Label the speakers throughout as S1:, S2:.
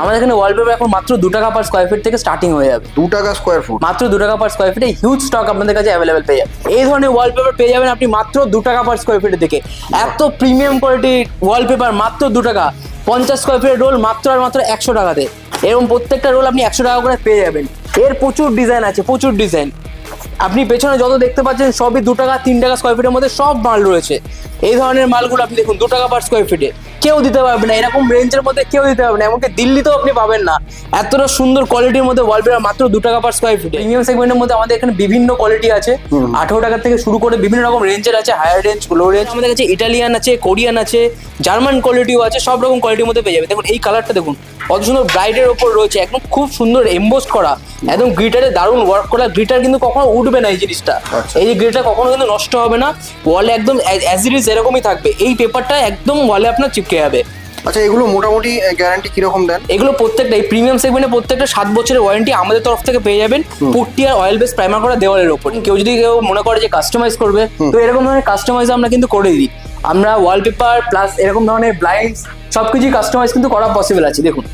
S1: আমাদের এখানে ওয়ালপেপার এখন মাত্র দু টাকা পার স্কোয়ার ফিট থেকে স্টার্টিং হয়ে যাবে।
S2: দু টাকা স্কোয়ার ফুট
S1: মাত্র দু টাকা পার স্কোয়ার ফিটে হিউজ স্টক আপনাদের কাছে অ্যাভেলেবেল পেয়ে যাবে এই ধরনের ওয়ালপেপার পেয়ে যাবেন আপনি মাত্র দু টাকা পার স্কোয়ার ফিটের থেকে এত প্রিমিয়াম কোয়ালিটির ওয়ালপেপার মাত্র দু টাকা। পঞ্চাশ স্কোয়ার ফিটের রোল মাত্র আর মাত্র একশো টাকাতে। এরকম প্রত্যেকটা রোল আপনি একশো টাকা করে পেয়ে যাবেন। এর প্রচুর ডিজাইন আছে প্রচুর ডিজাইন আপনি পেছনে যত দেখতে পাচ্ছেন সবই দু টাকা তিন টাকা স্কোয়ার ফিটের মধ্যে সব মাল রয়েছে। এই ধরনের মালগুলো আপনি দেখুন দু টাকা পার স্কোয়ার ফিটে কেউ দিতে পারবে না এরকম রেঞ্জের মধ্যে কেউ দিতে পারবে না এমনকি দিল্লিতেও আপনি পাবেন না। এতটা সুন্দর কোয়ালিটির মধ্যে ওয়ালপেপার মাত্র দু টাকা পার স্কোয়ার ফিট প্রিমিয়াম সেগমেন্টের মধ্যে আমাদের এখানে বিভিন্ন কোয়ালিটি আছে। আঠারো টাকা থেকে শুরু করে বিভিন্ন রকম রেঞ্জের আছে হায়ার রেঞ্জ লো রেঞ্জ আমাদের কাছে ইটালিয়ান আছে কোরিয়ান আছে জার্মান কোয়ালিটিও আছে সব রকম কোয়ালিটির মধ্যে পেয়ে যাবে। দেখুন এই কালারটা দেখুন কত সুন্দর ব্রাইডের ওপর রয়েছে একদম খুব সুন্দর এমবোস করা। একদম গ্রিটারে দারুণ ওয়ার্ক করা। গ্রিটার কিন্তু কখনো উঠবে না এই জিনিসটা।
S2: আচ্ছা।
S1: এই যে গ্রিটার কখনো কিন্তু নষ্ট হবে না। ওয়ালে একদম অ্যাজ ইট ইজ এরকমই থাকবে। এই পেপারটা একদম ওয়ালে আপনার চিপকে যাবে।
S2: আচ্ছা এগুলো মোটামুটি গ্যারান্টি কীরকম দেন?
S1: এগুলো প্রত্যেকটা এই প্রিমিয়াম সেগমেন্টে প্রত্যেকটা সাত বছরের ওয়ারেন্টি আমাদের তরফ থেকে পেয়ে যাবেন। পুট্টি আর অয়েল বেস প্রাইমার করা দেওয়ালের ওপর কেউ যদি কেউ মনে করে যে কাস্টমাইজ করবে তো এরকম ধরনের কাস্টমাইজ আমরা কিন্তু করে দিই। আমরা ওয়ালপেপার প্লাস এরকম ধরনের ব্লাইন্ডস সবকিছুই কাস্টমাইজ কিন্তু করা পসিবল আছে। দেখুন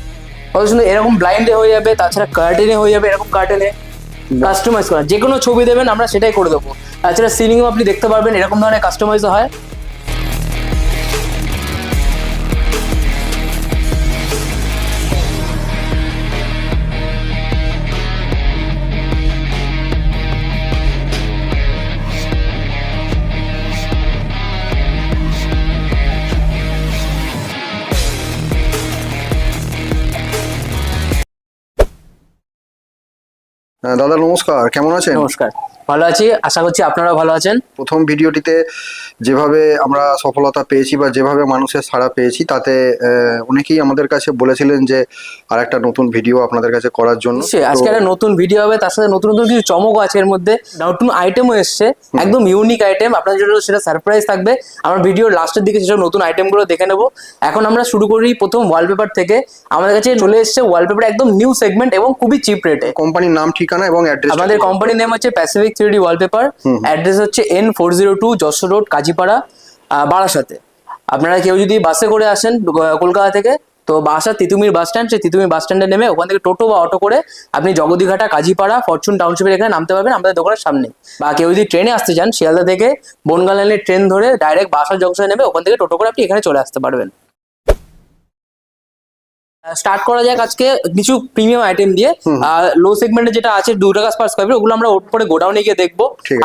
S1: কত সুন্দর এরকম ব্লাইন্ডে হয়ে যাবে তাছাড়া কার্টেনে হয়ে যাবে এরকম কার্টেনে কাস্টমাইজ করা। যে কোনো ছবি দেবেন, আমরা সেটাই করে দেবো। তাছাড়া সিলিংও আপনি দেখতে পারবেন, এরকম ধরনের কাস্টমাইজ হয়।
S2: দাদা নমস্কার কেমন আছেন?
S1: নমস্কার। ভালো আছি আশা করছি আপনারা ভালো আছেন।
S2: প্রথম ভিডিওটিতে যেভাবে আমরা সফলতা পেয়েছি বা যেভাবে মানুষের সাড়া পেয়েছি তাতে অনেকেই আমাদের কাছে বলেছিলেন যে আর একটা নতুন ভিডিও আপনাদের কাছে করার জন্য।
S1: আজকে একটা নতুন ভিডিও হবে তার সাথে নতুন নতুন কিছু চমক আছে এর মধ্যে। নতুন আইটেমও এসছে একদম ইউনিক আইটেম আপনাদের জন্য সেটা সারপ্রাইজ থাকবে। আমার ভিডিওর লাস্টের দিকে সেসব নতুন আইটেমগুলো দেখে নেব এখন আমরা শুরু করি প্রথম ওয়ালপেপার থেকে। আমাদের কাছে চলে এসছে ওয়ালপেপার একদম নিউ সেগমেন্ট এবং খুবই চিপ রেটে
S2: কোম্পানির নাম ঠিকানা এবং অ্যাড্রেস
S1: আমাদের কোম্পানির নেম হচ্ছে প্যাসিফিক থ্রি ওয়ালপেপার অ্যাড্রেস হচ্ছে N four zero two Jessore road Kazipara বারাসাতে। আপনারা কেউ যদি বাসে করে আসেন কলকাতা থেকে তো বাসা তিতুমির বাস স্ট্যান্ড সেই তিতুমির বাস স্ট্যান্ডে নেমে ওখান থেকে টোটো বা অটো করে আপনি জগদীঘাটা কাজীপাড়া ফরচুন টাউনশিপের এখানে নামতে পারবেন আমাদের দোকানের সামনে। বা কেউ যদি ট্রেনে আসতে চান শিয়ালদা থেকে বনগা লাইনের ট্রেন ধরে ডাইরেক্ট বাসার জংশনে নেমে ওখান থেকে টোটো করে আপনি এখানে চলে আসতে পারবেন। স্টার্ট করা যাক আজকে কিছু প্রিমিয়াম আইটেম দিয়ে। আর লো সেগমেন্টে যেটা আছে দু টাকা পার স্কোয়ার ওগুলো আমরা ওট পরে গোডাউনে গিয়ে দেখব।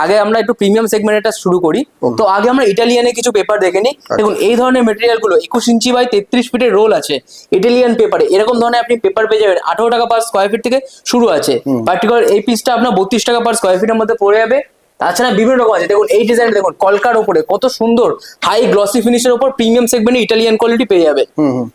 S1: আগে আমরা একটু প্রিমিয়াম সেগমেন্টটা শুরু করি। তো আগে আমরা ইটালিয়ানে কিছু পেপার দেখে নিই।
S2: আচ্ছা।
S1: দেখুন এই ধরনের মেটেরিয়ালগুলো একুশ ইঞ্চি বাই তেত্রিশ ফিটের রোল আছে ইটালিয়ান পেপারে এরকম ধরনের আপনি পেপার পেয়ে যাবেন। আঠারো টাকা পার স্কোয়ার ফিট থেকে শুরু আছে। পার্টিকুলার এই পিসটা আপনার বত্রিশ টাকা পার স্কোয়ার ফিটের মধ্যে পড়ে যাবে। তাছাড়া বিভিন্ন রকম আছে। দেখুন এই ডিজাইন দেখুন কলকার উপরে কত সুন্দর হাই গ্লসি ফিনিশের উপর প্রিমিয়াম সেগমেন্টে ইটালিয়ান কোয়ালিটি পেয়ে যাবে।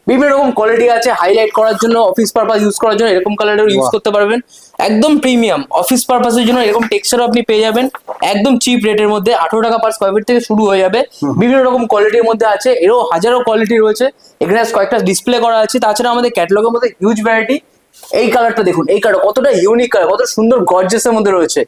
S1: বিভিন্ন রকম কোয়ালিটি আছে হাইলাইট করার জন্য অফিস পারপাস ইউজ করার জন্য এরকম কালারের ইউজ করতে পারবেন। একদম প্রিমিয়াম অফিস পারপাসের জন্য এরকম টেক্সচারও আপনি পেয়ে যাবেন। একদম চিপ রেটের মধ্যে আঠারো টাকা পার স্কোয়ার ফিট থেকে শুরু হয়ে যাবে। বিভিন্ন রকম কোয়ালিটির মধ্যে আছে এরও হাজারো কোয়ালিটি রয়েছে। এখানে কয়েকটা ডিসপ্লে করা আছে। তাছাড়া আমাদের ক্যাটালগের মধ্যে হিউজ ভ্যারাইটি এই কালারটা দেখুন এই কালার কতটা ইউনিক কালার কত সুন্দর গর্জেসের মধ্যে রয়েছে।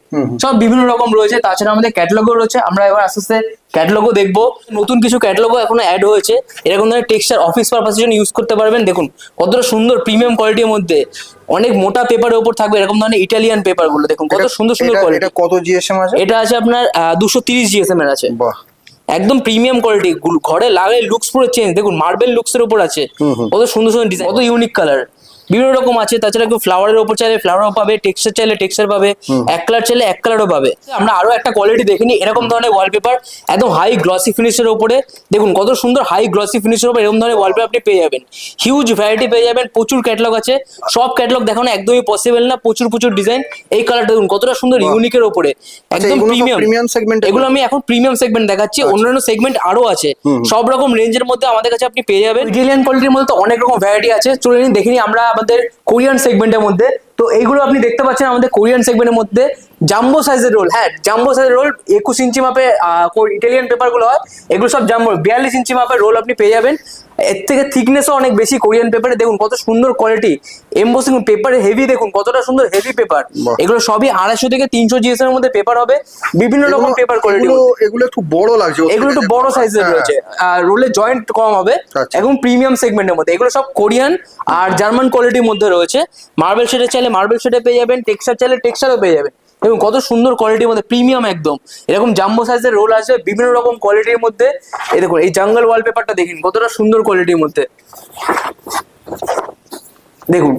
S1: সব বিভিন্ন রকম রয়েছে তাছাড়া আমাদের ক্যাটালগও রয়েছে। আমরা এবার আস্তে আস্তে ক্যাটালগও দেখব। নতুন কিছু ক্যাটালগও এখন অ্যাড হয়েছে। এরকম ধরনের টেক্সচার অফিস পারপাসের জন্য ইউজ করতে পারবেন। দেখুন কতটা সুন্দর প্রিমিয়াম কোয়ালিটির মধ্যে। অনেক মোটা পেপারের উপর থাকবে এরকম ধরনের ইটালিয়ান পেপারগুলো। দেখুন কত সুন্দর সুন্দর কোয়ালিটি
S2: কত জিএসএম আছে?
S1: এটা আছে আপনার দুশো তিরিশ জিএসএম এর আছে।
S2: বাহ।
S1: একদম প্রিমিয়াম কোয়ালিটি ঘরে লাগাই লুকস পুরো চেঞ্জ দেখুন মার্বেল লুকস এর উপর আছে। কত সুন্দর সুন্দর ডিজাইন কত ইউনিক কালার বিভিন্ন রকম আছে তাছাড়া কেউ ফ্লাওয়ারের উপর চাইলে ফ্লাওয়ারও পাবে টেক্সচার চাইলে টেক্সচার পাবে এক কালার চাইলে এক কালারও পাবে। আমরা আরও একটা কোয়ালিটি দেখিনি এরকম ধরনের ওয়ালপেপার একদম হাই গ্লসি ফিনিশের উপরে। দেখুন কত সুন্দর হাই গ্লসি ফিনিশের উপর এরকম ধরনের ওয়ালপেপার আপনি পেয়ে যাবেন। হিউজ ভ্যারাইটি পেয়ে যাবেন প্রচুর ক্যাটালগ আছে। সব ক্যাটালগ দেখানো একদমই পসিবল না প্রচুর প্রচুর ডিজাইন এই কালারটা দেখুন কতটা সুন্দর ইউনিকের উপরে। একদম
S2: এগুলো সব
S1: প্রিমিয়াম
S2: segment এর
S1: এগুলো আমি এখন প্রিমিয়াম সেগমেন্ট দেখাচ্ছি অন্যান্য সেগমেন্ট আরও আছে। সব রকম রেঞ্জের মধ্যে আমাদের কাছে আপনি পেয়ে যাবেন। ইটালিয়ান কোয়ালিটির মধ্যে তো অনেক রকম ভ্যারাইটি আছে। চলে নিন দেখিনি আমরা আমাদের কোরিয়ান সেগমেন্টের মধ্যে। তো এইগুলো আপনি দেখতে পাচ্ছেন আমাদের কোরিয়ান সেগমেন্টের মধ্যে। জাম্বো সাইজের রোল হ্যাঁ জাম্বো সাইজের রোল একুশ ইঞ্চি মাপে ইটালিয়ান পেপারগুলো হয়, এগুলো সব জাম্বো বিয়াল্লিশ ইঞ্চি মাপের রোল আপনি পেয়ে যাবেন। এর থেকে থিকনেসও অনেক বেশি। কোরিয়ান পেপারে দেখুন কত সুন্দর কোয়ালিটি এমবোসিং পেপারে হেভি দেখুন কতটা সুন্দর হেভি পেপার এগুলো সবই আড়াইশো থেকে তিনশো জিএস এর মধ্যে পেপার হবে। বিভিন্ন রকম পেপার কোয়ালিটি
S2: এগুলো একটু বড় লাগছে
S1: এগুলো একটু বড় সাইজের
S2: হ্যাঁ,
S1: রয়েছে। আর রোলের জয়েন্ট কম হবে।
S2: আচ্ছা।
S1: এবং প্রিমিয়াম সেগমেন্টের মধ্যে। এগুলো সব কোরিয়ান আর জার্মান কোয়ালিটির মধ্যে রয়েছে। মার্বেল শেডে চাইলে মার্বেল শেডে পেয়ে যাবেন। টেক্সচার চাইলে টেক্সচারও পেয়ে যাবেন। এবং কত সুন্দর কোয়ালিটির মধ্যে প্রিমিয়াম একদম। এরকম জাম্বো সাইজের রোল আছে বিভিন্ন রকম কোয়ালিটির মধ্যে। এই দেখুন, এই জঙ্গল ওয়ালপেপারটা দেখুন কতটা সুন্দর কোয়ালিটির মধ্যে। দেখুন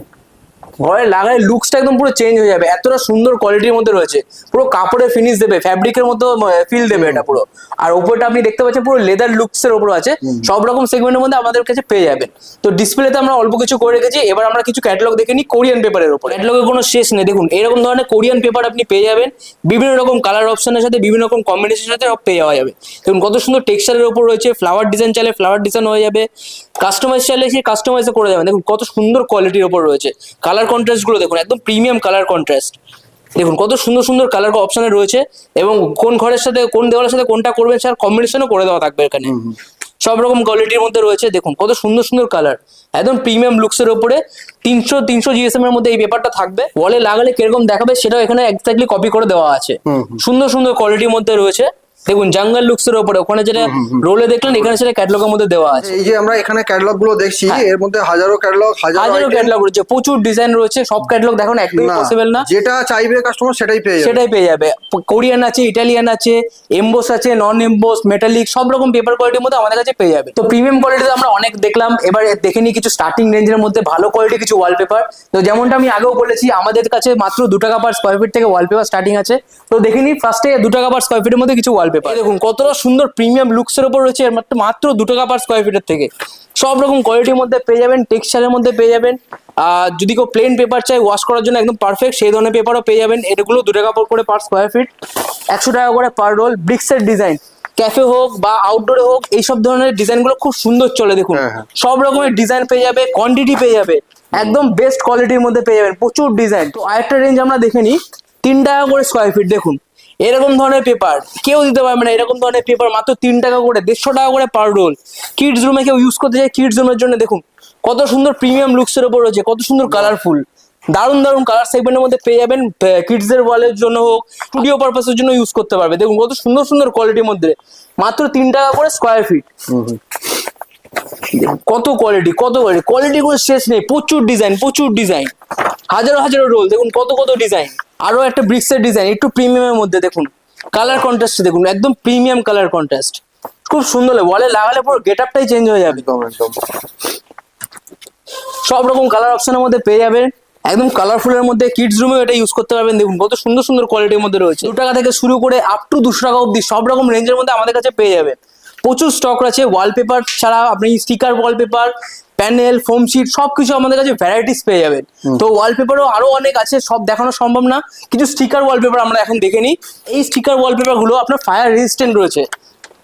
S1: ঘরে লাগালে লুকসটা একদম পুরো চেঞ্জ হয়ে যাবে। এতটা সুন্দর কোয়ালিটির মধ্যে রয়েছে। পুরো কাপড়ের ফিনিশ দেবে ফ্যাব্রিকের মতো ফিল দেবে এটা পুরো। আর উপরটা আপনি দেখতে পাচ্ছেন পুরো লেদার লুকস এর উপর আছে। সব রকম সেগমেন্টের মধ্যে আমাদের কাছে পেয়ে যাবেন। তো ডিসপ্লেতে আমরা অল্প কিছু করে রেখেছি। এবার আমরা কিছু ক্যাটালগ দেখে নিই কোরিয়ান পেপারের উপর। ক্যাটালগের কোনো শেষ নেই। দেখুন এরকম ধরনের কোরিয়ান পেপার আপনি পেয়ে যাবেন। বিভিন্ন রকম কালার অপশনের সাথে বিভিন্ন রকম কম্বিনেশনের সাথে সব পেয়ে যাওয়া যাবে। দেখুন কত সুন্দর টেক্সচারের উপর রয়েছে। ফ্লাওয়ার ডিজাইন চাইলে ফ্লাওয়ার ডিজাইন হয়ে যাবে। কাস্টমাইজ চাইলে সেই কাস্টমাইজও করে যাবেন দেখুন কত সুন্দর কোয়ালিটির উপর রয়েছে। কালার কন্ট্রাস্টগুলো দেখুন একদম প্রিমিয়াম কালার কন্ট্রাস্ট দেখুন কত সুন্দর সুন্দর কালার অপশনে রয়েছে এবং কোন ঘরের সাথে কোন দেওয়ালের সাথে কোনটা করবেন স্যার কম্বিনেশনও করে দেওয়া থাকবে এখানে। সব রকম কোয়ালিটির মধ্যে রয়েছে দেখুন কত সুন্দর সুন্দর কালার একদম প্রিমিয়াম লুকসের উপরে তিনশো তিনশো জিএসএম এর মধ্যে এই পেপারটা থাকবে। ওয়ালে লাগালে কীরকম দেখাবে সেটাও এখানে এক্স্যাক্টলি কপি করে দেওয়া আছে। সুন্দর সুন্দর কোয়ালিটির মধ্যে রয়েছে। দেখুন জাঙ্গল লুকসের উপরে ওখানে যেটা রোলে দেখলেন এখানে সেটা ক্যাটলগের মধ্যে দেওয়া আছে।
S2: এই যে আমরা এখানে ক্যাটালগগুলো দেখছি
S1: হ্যাঁ।
S2: এর মধ্যে হাজারো ক্যাটালগ হাজারো
S1: ক্যাটলগ রয়েছে প্রচুর ডিজাইন রয়েছে সব ক্যাটলগ দেখুন একদমই পসিবল না।
S2: যেটা চাইবে কাস্টমার সেটাই পেয়ে যাবে।
S1: সেটাই পেয়ে যাবে। কোরিয়ান আছে ইটালিয়ান আছে এমবোস আছে নন এমবোস মেটালিক সব রকম পেপার কোয়ালিটির মধ্যে আমাদের কাছে পেয়ে যাবে। তো প্রিমিয়াম কোয়ালিটিতে আমরা অনেক দেখলাম এবার দেখে নিই কিছু স্টার্টিং রেঞ্জের মধ্যে ভালো কোয়ালিটি কিছু ওয়ালপেপার তো যেমনটা আমি আগেও বলেছি আমাদের কাছে মাত্র দু টাকা পার স্কোয়ার ফিট থেকে ওয়ালপেপার স্টার্টিং আছে। তো দেখে নিই ফার্স্টে দু টাকা পার স্কোয়ার ফিটের মধ্যে কিছু ওয়ালপেপার দেখুন কতটা সুন্দর প্রিমিয়াম লুকসের উপর রয়েছে এর মাত্র মাত্র দু টাকা পার স্কোয়ার ফিটের থেকে। সব রকম কোয়ালিটির মধ্যে পেয়ে যাবেন টেক্সচারের মধ্যে পেয়ে যাবেন। আর যদি কেউ প্লেন পেপার চাই ওয়াশ করার জন্য একদম পারফেক্ট সেই ধরনের পেপারও পেয়ে যাবেন। এগুলো দু টাকা করে পার স্কোয়ার ফিট একশো টাকা করে পার রোল ব্রিক্সের ডিজাইন ক্যাফে হোক বা আউটডোরে হোক এইসব ধরনের ডিজাইনগুলো খুব সুন্দর চলে দেখুন।
S2: হ্যাঁ, হ্যাঁ।
S1: সব রকমের ডিজাইন পেয়ে যাবে কোয়ান্টিটি পেয়ে যাবে। একদম বেস্ট কোয়ালিটির মধ্যে পেয়ে যাবেন প্রচুর ডিজাইন তো আরেকটা রেঞ্জ আমরা দেখে নিই তিন টাকা করে স্কোয়ার ফিট দেখুন। এরকম ধরনের পেপার কেউ দিতে পারবে না এরকম ধরনের পেপার মাত্র তিন টাকা করে দেড়শো টাকা করে পার রোল কিডস রুমে কেউ ইউজ করতে চায় কিডস রুমের জন্য দেখুন কত সুন্দর প্রিমিয়াম লুকসের উপর রয়েছে কত সুন্দর কালারফুল দারুণ দারুণ কালার সেগমেন্টের মধ্যে পেয়ে যাবেন কিডসদের ওয়ালের জন্য হোক স্টুডিও পারপাসের জন্য ইউজ করতে পারবে। দেখুন কত সুন্দর সুন্দর কোয়ালিটির মধ্যে। মাত্র তিন টাকা করে স্কোয়ার ফিট কত কোয়ালিটি কত কোয়ালিটি কোয়ালিটি কোনো শেষ নেই প্রচুর ডিজাইন প্রচুর ডিজাইন হাজারো হাজারো রোল দেখুন কত কত ডিজাইন আরও একটা ব্রিক্সের ডিজাইন একটু প্রিমিয়ামের মধ্যে দেখুন। কালার কন্ট্রাস্ট দেখুন একদম প্রিমিয়াম কালার কন্ট্রাস্ট খুব সুন্দর লাগে ওয়ালে লাগালে পুরো গেট আপটাই চেঞ্জ হয়ে যাবে। সব রকম কালার অপশনের মধ্যে পেয়ে যাবেন একদম কালারফুলের মধ্যে কিডস রুমে এটা ইউজ করতে পারবেন। দেখুন কত সুন্দর সুন্দর কোয়ালিটির মধ্যে রয়েছে। দু টাকা থেকে শুরু করে আপ টু দুশো টাকা অব্দি সব রকম রেঞ্জের মধ্যে আমাদের কাছে পেয়ে যাবে। প্রচুর স্টক রয়েছে ওয়ালপেপার ছাড়া আপনি sticker wallpaper panel foam sheet সব কিছু আমাদের কাছে ভ্যারাইটিস পেয়ে যাবেন। তো ওয়ালপেপারও আরও অনেক আছে সব দেখানো সম্ভব না। কিছু স্টিকার ওয়ালপেপার আমরা এখন দেখে নিই। এই স্টিকার ওয়ালপেপারগুলো আপনার ফায়ার রেজিস্ট্যান্ট রয়েছে।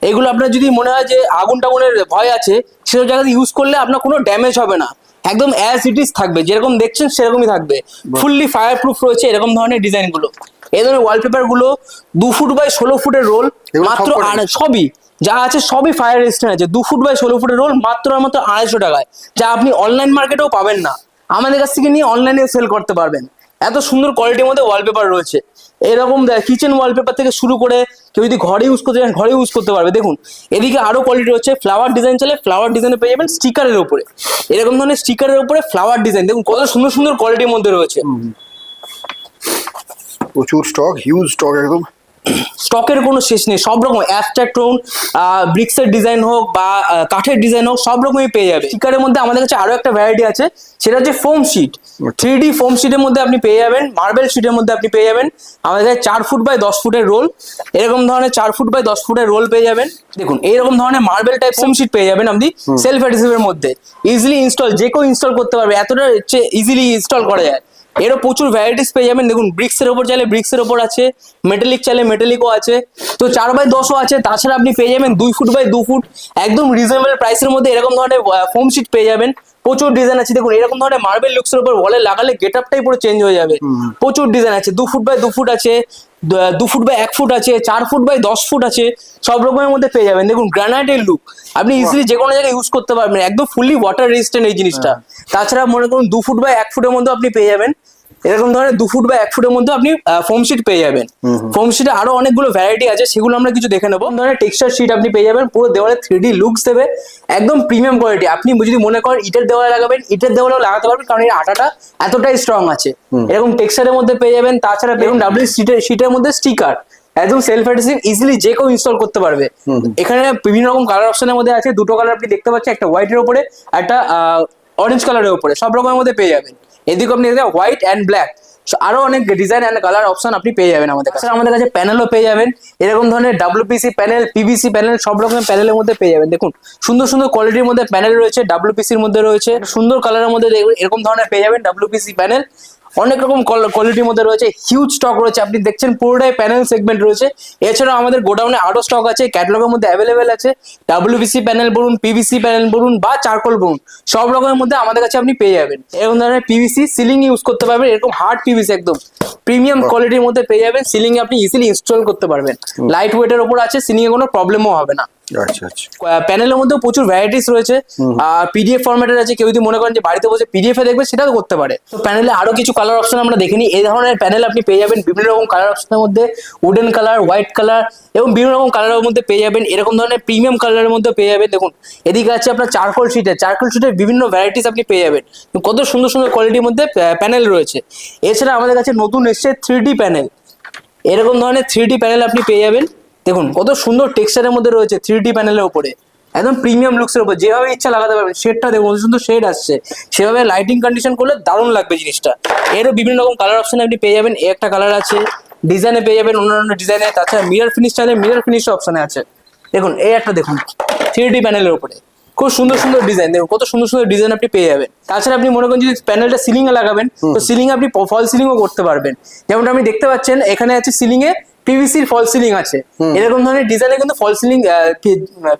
S1: এগুলো আপনার যদি মনে হয় যে আগুন টাগুনের ভয় আছে সেসব জায়গাতে ইউজ করলে আপনার কোনো ড্যামেজ হবে না। একদম অ্যাজ ইট ইজ থাকবে। যেরকম দেখছেন সেরকমই থাকবে। ফুললি ফায়ার প্রুফ রয়েছে এরকম ধরনের ডিজাইনগুলো। এই ধরনের ওয়ালপেপারগুলো দু ফুট বাই ষোলো ফুটের রোল মাত্র সবই। যা আছে সবই ফায়ার রেজিস্ট্যান্ট আছে। দু ফুট বাই ষোলো ফুটের রোল মাত্র মাত্র আড়াইশো টাকায়। যা আপনি অনলাইন মার্কেটেও পাবেন না। আমাদের কাছ থেকে নিয়ে অনলাইনে সেল করতে পারবেন। এত সুন্দর কোয়ালিটির মধ্যে ওয়ালপেপার রয়েছে। এরকম কিচেন ওয়ালপেপার থেকে শুরু করে কেউ যদি ঘরে ইউজ করতে চান ঘরে ইউজ করতে পারবে। দেখুন, এদিকে আরও কোয়ালিটি রয়েছে। ফ্লাওয়ার ডিজাইন চলে ফ্লাওয়ার ডিজাইনে পেয়ে যাবেন স্টিকারের উপরে। এরকম ধরনের স্টিকারের উপরে ফ্লাওয়ার ডিজাইন দেখুন, কত সুন্দর সুন্দর কোয়ালিটির মধ্যে রয়েছে।
S2: প্রচুর স্টক হিউজ স্টক একদম
S1: স্টকের কোনো শেষ নেই সব রকম অ্যাবস্ট্রাক্ট হোক ব্রিক্সের ডিজাইন হোক বা কাঠের ডিজাইন হোক সব রকমই পেয়ে যাবে। স্টিকারের মধ্যে আমাদের কাছে আরও একটা ভ্যারাইটি আছে সেটা হচ্ছে foam sheet three D foam শিটের মধ্যে আপনি পেয়ে যাবেন মার্বেল শিটের মধ্যে আপনি পেয়ে যাবেন। আমাদের কাছে চার ফুট বাই দশ ফুটের রোল এরকম ধরনের চার ফুট বাই দশ ফুটের রোল পেয়ে যাবেন। দেখুন এইরকম ধরনের মার্বেল টাইপ ফোম শিট পেয়ে যাবেন আপনি সেলফ অ্যাডিসিভের মধ্যে। ইজিলি ইনস্টল যে কেউ ইনস্টল করতে পারবে এতটা হচ্ছে ইজিলি ইনস্টল করা যায়। এরও প্রচুর ভ্যারাইটিস পেয়ে যাবেন। দেখুন ব্রিক্সের ওপর চাইলে ব্রিক্সের ওপর আছে মেটালিক চাইলে মেটালিকও আছে। তো চার বাই দশও আছে তাছাড়া আপনি পেয়ে যাবেন দুই ফুট বাই দু ফুট একদম রিজনেবল প্রাইসের মধ্যে এরকম ধরনের ফোম শিট পেয়ে যাবেন। প্রচুর ডিজাইন আছে। দেখুন এরকম ধরনের মার্বেল লুকসের উপর ওয়ালে লাগালে গেট আপটাই পুরো চেঞ্জ হয়ে যাবে। প্রচুর ডিজাইন আছে। দু ফুট বাই দু ফুট আছে। দু- ফুট বাই এক ফুট আছে চার ফুট বাই দশ ফুট আছে সব রকমের মধ্যে পেয়ে যাবেন। দেখুন গ্রানাইটের লুক আপনি ইজিলি যে কোনো জায়গায় ইউজ করতে পারবেন। একদম ফুললি ওয়াটার রেজিস্ট্যান্ট এই জিনিসটা। তাছাড়া মনে করুন দু ফুট বাই এক ফুটের মধ্যে আপনি পেয়ে যাবেন। এরকম ধরনের দু ফুট বা এক ফুটের মধ্যে আপনি ফোম শিট পেয়ে যাবেন। ফোম শিটে আরও অনেকগুলো ভ্যারাইটি আছে সেগুলো আমরা কিছু দেখে নেব। ধরনের টেক্সচার শিট আপনি পেয়ে যাবেন পুরো দেওয়ালে থ্রি ডি লুকস দেবে একদম প্রিমিয়াম কোয়ালিটি আপনি যদি মনে করেন ইটের দেওয়ালে লাগাবেন ইটের দেওয়ালেও লাগাতে পারবেন কারণ এর আটাটা এতটাই স্ট্রং আছে। এরকম টেক্সচারের মধ্যে পেয়ে যাবেন তাছাড়া দেখুন ডাব্লিউ শিটের শিটের মধ্যে স্টিকার একদম সেলফ অ্যাডেসিভ ইজিলি যে কেউ ইনস্টল করতে পারবে। এখানে বিভিন্ন রকম কালার অপশনের মধ্যে আছে দুটো কালার আপনি দেখতে পাচ্ছেন একটা হোয়াইটের উপরে একটা অরেঞ্জ কালারের উপরে সব রকমের মধ্যে পেয়ে যাবেন। এদিকে আপনি হোয়াইট অ্যান্ড ব্ল্যাক আরও অনেক ডিজাইন অ্যান্ড কালার অপশন আপনি পেয়ে যাবেন আমাদের কাছে। আমাদের কাছে প্যানেলও পেয়ে যাবেন। এরকম ধরনের ডাব্লিউপিসি প্যানেল পিভিসি প্যানেল সব রকমের প্যানেলের মধ্যে পেয়ে যাবেন। দেখুন, সুন্দর সুন্দর কোয়ালিটির মধ্যে প্যানেল রয়েছে ডাব্লিউপিসির মধ্যে রয়েছে, সুন্দর কালারের মধ্যে এরকম ধরনের পেয়ে যাবেন ডাব্লিউপিসি প্যানেল অনেক রকম কোয়ালিটির মধ্যে রয়েছে হিউজ স্টক রয়েছে। আপনি দেখছেন পুরোটাই প্যানেল সেগমেন্ট রয়েছে। এছাড়াও আমাদের গোডাউনে আরও স্টক আছে ক্যাটালগের মধ্যে অ্যাভেলেবেল আছে। ডাব্লিউবিসি প্যানেল বলুন পিভিসি প্যানেল বলুন বা চারকোল বলুন সব রকমের মধ্যে আমাদের কাছে আপনি পেয়ে যাবেন। এরকম ধরনের পিভিসি সিলিং ইউজ করতে পারবেন এরকম হার্ড পিভিসি একদম। প্রিমিয়াম কোয়ালিটির মধ্যে পেয়ে যাবেন সিলিং এ আপনি ইজিলি ইনস্টল করতে পারবেন। লাইট ওয়েটের উপর আছে সিলিং এ কোনো প্রবলেমও হবে না।
S2: আচ্ছা আচ্ছা।
S1: প্যানেলের মধ্যেও প্রচুর ভ্যারাইটিস রয়েছে। আর পিডিএফ ফরম্যাটের আছে কেউ যদি মনে করেন যে বাড়িতে বসে পিডিএফ এ দেখবে সেটাও করতে পারে। তো প্যানেলে আরও কিছু কালার অপশন আমরা দেখে নিই এই ধরনের প্যানেল আপনি পেয়ে যাবেন বিভিন্ন রকম কালার অপশনের মধ্যে। উডেন কালার হোয়াইট কালার এবং বিভিন্ন রকম কালারের মধ্যে পেয়ে যাবেন। এরকম ধরনের প্রিমিয়াম কালারের মধ্যে পেয়ে যাবেন। দেখুন এদিকে আছে আপনার চারকোল শিটের চারকোল শিটের বিভিন্ন ভ্যারাইটিস আপনি পেয়ে যাবেন। কত সুন্দর সুন্দর কোয়ালিটির মধ্যে প্যানেল রয়েছে। এছাড়া আমাদের কাছে নতুন এসছে থ্রি ডি প্যানেল এরকম ধরনের থ্রি ডি প্যানেল আপনি পেয়ে যাবেন। দেখুন কত সুন্দর টেক্সচারের মধ্যে রয়েছে থ্রি ডি প্যানেলের উপরে। একদম প্রিমিয়াম লুকসের উপর। যেভাবে ইচ্ছা লাগাতে পারবেন শেডটা দেখুন সুন্দর শেড আসছে। সেভাবে লাইটিং কন্ডিশন করলে দারুণ লাগবে জিনিসটা। এরও বিভিন্ন রকম কালার অপশন আপনি পেয়ে যাবেন। এই একটা কালার আছে ডিজাইনে পেয়ে যাবেন অন্যান্য ডিজাইনে তাছাড়া মিরর ফিনিশ চাইলে মিরর ফিনিশ অপশনে আছে। দেখুন এই একটা দেখুন থ্রি ডি প্যানেলের উপরে। খুব সুন্দর সুন্দর ডিজাইন দেখুন কত সুন্দর সুন্দর ডিজাইন আপনি পেয়ে যাবেন। তাছাড়া আপনি মনে করেন যদি প্যানেলটা সিলিং এ লাগাবেন তো সিলিং আপনি ফল সিলিংও করতে পারবেন। যেমনটা আপনি দেখতে পাচ্ছেন এখানে আছে সিলিং এ পিভিসির ফল সিলিং আছে। এরকম ধরনের ডিজাইনে কিন্তু ফল সিলিং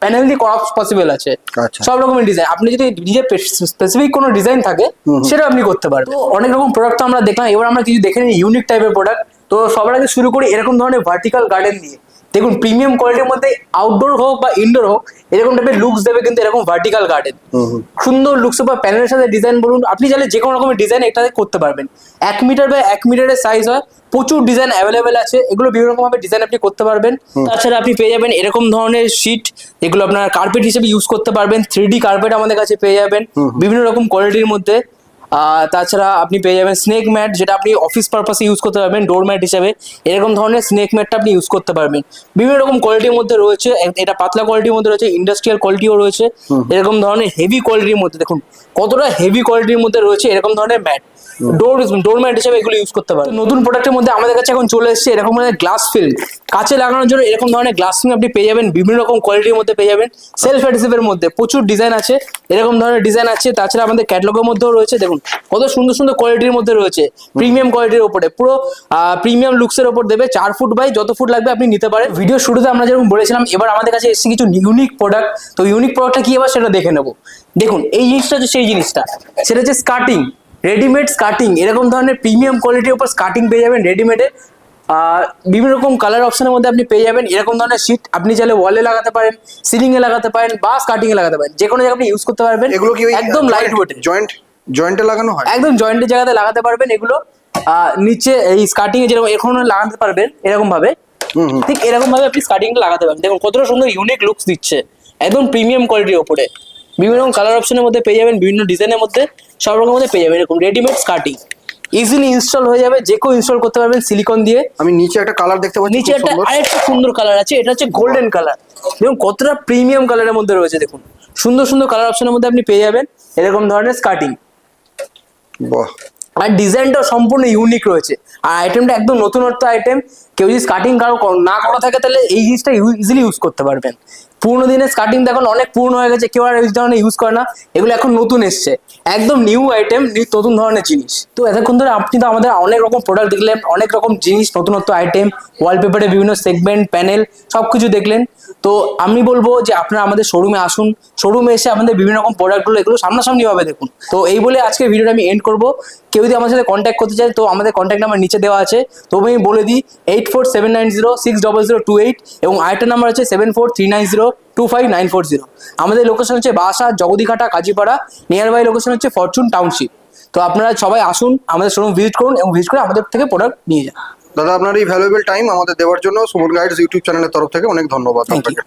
S1: প্যানেল দিয়ে করা পসিবল আছে।
S2: আচ্ছা।
S1: সব রকমের ডিজাইন আপনি যদি নিজের স্পেসিফিক কোনো ডিজাইন থাকে সেটা আপনি করতে পারবেন। অনেক রকম প্রোডাক্ট তো আমরা দেখলাম। এবার আমরা কিছু দেখে নিই ইউনিক টাইপের প্রোডাক্ট তো সবার আগে শুরু করি এরকম ধরনের ভার্টিক্যাল গার্ডেন দিয়ে। দেখুন প্রিমিয়াম কোয়ালিটির মধ্যে আউটডোর হোক বা ইনডোর হোক এরকম টাইপের লুকস দেবে কিন্তু এরকম ভার্টিক্যাল গার্ডেন সুন্দর লুকস বা প্যানেলের সাথে ডিজাইন বলুন আপনি চাইলে যে কোনো রকমের ডিজাইন এটাতে করতে পারবেন। এক মিটার বা এক মিটারের সাইজ হয় প্রচুর ডিজাইন অ্যাভেলেবেল আছে এগুলো বিভিন্ন রকম ভাবে ডিজাইন আপনি করতে পারবেন। তাছাড়া আপনি পেয়ে যাবেন এরকম ধরনের শিট এগুলো আপনার কার্পেট হিসেবে ইউজ করতে পারবেন থ্রি ডি কার্পেট আমাদের কাছে পেয়ে যাবেন বিভিন্ন রকম কোয়ালিটির মধ্যে। তাছাড়া আপনি পেয়ে যাবেন স্নেক ম্যাট যেটা আপনি অফিস পারপাসে ইউজ করতে পারবেন ডোর ম্যাট হিসাবে। এরকম ধরনের স্নেক ম্যাটটা আপনি ইউজ করতে পারবেন। বিভিন্ন রকম কোয়ালিটির মধ্যে রয়েছে এটা পাতলা কোয়ালিটির মধ্যে রয়েছে ইন্ডাস্ট্রিয়াল কোয়ালিটিও রয়েছে। এরকম ধরনের হেভি কোয়ালিটির মধ্যে দেখুন কতটা হেভি কোয়ালিটির মধ্যে রয়েছে এরকম ধরনের ম্যাট ডোর ডোর ম্যাট হিসেবে এগুলো ইউজ করতে পারেন নতুন প্রোডাক্টের মধ্যে আমাদের কাছে এখন চলে এসেছে এরকম ধরনের গ্লাস ফিল্ম কাছে লাগানোর জন্য এরকম ধরনের গ্লাস ফিল্ম আপনি পেয়ে যাবেন বিভিন্ন রকম কোয়ালিটির মধ্যে পেয়ে যাবেন। সেলফ অ্যাডিসিভের মধ্যে প্রচুর ডিজাইন আছে এরকম ধরনের ডিজাইন আছে। তাছাড়া আমাদের ক্যাটলগের মধ্যেও রয়েছে দেখুন কত সুন্দর সুন্দর কোয়ালিটির মধ্যে রয়েছে। প্রিমিয়াম কোয়ালিটির উপরে। পুরো প্রিমিয়াম লুকসের উপর দেবে। চার ফুট বাই যত ফুট লাগবে আপনি নিতে পারেন। ভিডিও শুরুতে আমরা যেরকম বলেছিলাম এবার আমাদের কাছে এসেছে কিছু ইউনিক প্রোডাক্ট তো ইউনিক প্রোডাক্টটা কি এবার সেটা দেখে নেব। দেখুন এই জিনিসটা হচ্ছে সেই জিনিসটা। সেটা হচ্ছে স্কার্টিং রেডিমেড স্কার্টিং এরকম ধরনের প্রিমিয়াম কোয়ালিটির উপর স্কার্টিং পেয়ে যাবেন রেডিমেডে বিভিন্ন রকম কালার অপশনের মধ্যে আপনি পেয়ে যাবেন। এরকম ধরনের শীট আপনি চাইলে ওয়ালে লাগাতে পারেন সিলিং এ লাগাতে পারেন বা স্কার্টিং এ লাগাতে পারেন। যে কোনো জায়গায় আপনি ইউজ করতে পারবেন।
S2: এগুলো কি
S1: একদম লাইট ওয়েট
S2: জয়েন্ট জয়েন্টে লাগানো হয়?
S1: একদম জয়েন্টের জায়গাতে লাগাতে পারবেন এগুলো। আহ, নিচে এই স্কার্টিং এ যেরকম এখন লাগাতে পারবেন এরকম ভাবে ঠিক এরকম ভাবে আপনি স্কার্টিংটা লাগাতে পারবেন। দেখুন কতটা সুন্দর ইউনিক লুকস দিচ্ছে। একদম প্রিমিয়াম কোয়ালিটির ওপরে। বিভিন্ন রকম কালার অপশনের মধ্যে পেয়ে যাবেন বিভিন্ন ডিজাইনের মধ্যে সব রকমের মধ্যে পেয়ে যাবেন। এরকম রেডিমেড স্কার্টিং ইজিলি ইনস্টল হয়ে যাবে যে কেউ ইনস্টল করতে পারবেন সিলিকন দিয়ে।
S2: আমি নিচে একটা কালার দেখতে পাচ্ছি
S1: নিচে একটা। আরেকটা সুন্দর কালার আছে এটা হচ্ছে গোল্ডেন কালার দেখুন কতটা প্রিমিয়াম কালারের মধ্যে রয়েছে দেখুন। সুন্দর সুন্দর কালার অপশনের মধ্যে আপনি পেয়ে যাবেন এরকম ধরনের স্কার্টিং
S2: বাহ।
S1: আর ডিজাইনটাও সম্পূর্ণ ইউনিক রয়েছে। আর আইটেমটা একদম নতুনত্ব আইটেম কেউ যদি কাটিং কারও না করা থাকে, তাহলে এই জিনিসটা ইজিলি ইউজ করতে পারবেন। পুরোনো দিনের স্কার্টিং দেখুন অনেক পুরনো হয়ে গেছে, কেউ আর এই ধরনের ইউজ করে না। এগুলো এখন নতুন এসছে। একদম নিউ আইটেম নতুন ধরনের জিনিস। তো এতক্ষণ ধরে আপনি তো আমাদের অনেক রকম প্রোডাক্ট দেখলেন, অনেক রকম জিনিস, নতুনত্ব আইটেম ওয়ালপেপারে বিভিন্ন সেগমেন্ট প্যানেল সব কিছু দেখলেন। তো আমি বলব যে আপনারা আমাদের শোরুমে আসুন। শোরুমে এসে আমাদের বিভিন্ন রকম প্রোডাক্টগুলো এগুলো সামনাসামনিভাবে দেখুন। তো এই বলে আজকে ভিডিওটা আমি এন্ড করব। কেউ যদি আমার সাথে কন্ট্যাক্ট করতে চায়, তো আমাদের কন্ট্যাক্ট নাম্বার নিচে দেওয়া আছে। তো আমি বলে দিই eight four seven nine zero six double zero two eight এবং আরেকটা নাম্বার আছে seven four three nine zero two five nine four zero আমাদের লোকেশন হচ্ছে বাসা Jagadighata Kazipara. Near by location হচ্ছে ফরচুন টাউনশিপ তো আপনারা সবাই আসুন আমাদের শোরুম ভিজিট করুন এবং ভিজিট করে আমাদের থেকে প্রোডাক্ট নিয়ে যান।
S2: দাদা আপনার এই ভ্যালুয়েবল টাইম আমাদের দেওয়ার জন্য সুমন গাইডস ইউটিউব চ্যানেলের তরফ থেকে অনেক ধন্যবাদ আপনাকে।